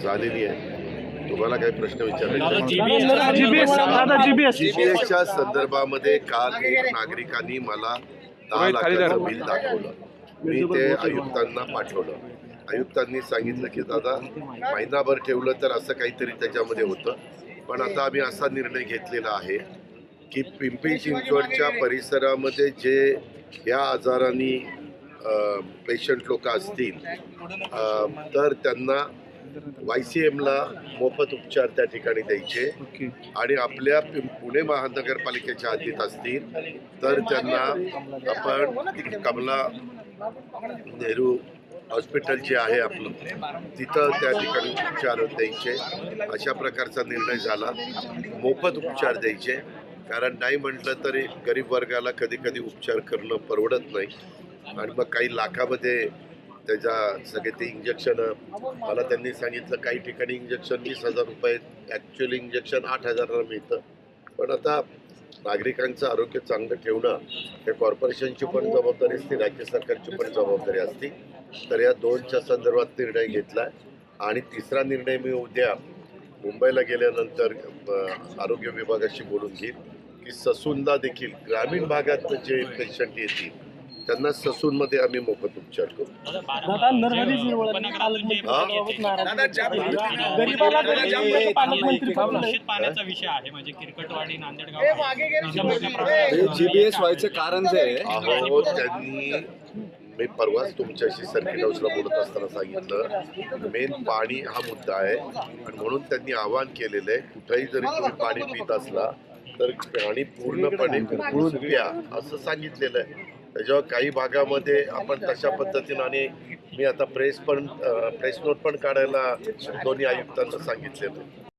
झालेली आहे. तुम्हाला काही प्रश्न विचारायचे संदर्भामध्ये काल एक नागरिकांनी मला दहा लाखाचं बिल दाखवलं. मी ते आयुक्तांना पाठवलं. आयुक्तांनी सांगितलं की दादा महिनाभर ठेवलं तर असं काहीतरी त्याच्यामध्ये होतं. पण आता आम्ही असा निर्णय घेतलेला आहे की पिंपरी चिंचवडच्या परिसरामध्ये जे या आजाराने पेशंट लोक असतील तर त्यांना वाय सी एमला मोफत उपचार त्या ठिकाणी द्यायचे. आणि आपल्या पुणे महानगरपालिकेच्या हद्दीत असतील तर त्यांना आपण कमला नेहरू हॉस्पिटल जे आहे आपलं तिथं त्या ठिकाणी उपचार द्यायचे. अशा प्रकारचा निर्णय झाला. मोफत उपचार द्यायचे. कारण नाही म्हटलं तरी गरीब वर्गाला कधी कधी उपचार करणं परवडत नाही. आणि मग काही लाखामध्ये त्याच्या सगळे ते इंजेक्शन मला त्यांनी सांगितलं काही ठिकाणी इंजेक्शन वीस हजार रुपये ॲक्च्युअली इंजेक्शन आठ हजाराला मिळतं. पण आता नागरिकांचं आरोग्य चांगलं ठेवणं हे कॉर्पोरेशनची पण जबाबदारी असते राज्य सरकारची पण जबाबदारी असते. तर या दोनच्या संदर्भात निर्णय घेतला आणि तिसरा निर्णय मी उद्या मुंबईला गेल्यानंतर आरोग्य विभागाशी बोलून घेईन की ससूनला देखील ग्रामीण भागात जे पेशंट येतील त्यांना ससूनमध्ये आम्ही मोफत उपचार करू. दादा नरहरी आहे. म्हणजे किरकटवाडी नांदेड गाव हे जीबीएस व्हायचं कारण जे आहे त्यांनी मी परवाच तुमच्याशी सर्किट हाऊसला बोलत असताना सांगितलं मेन पाणी हा मुद्दा आहे. आणि म्हणून त्यांनी आवाहन केलेलं आहे कुठेही जरी तुम्ही पाणी पित असला तर पाणी पूर्णपणे उकळून प्या असं सांगितलेलं आहे. त्याच्यावर काही भागामध्ये आपण तशा पद्धतीनं आणि मी आता प्रेस पण प्रेस नोट पण काढायला दोन्ही आयुक्तांना सांगितलेलं आहे.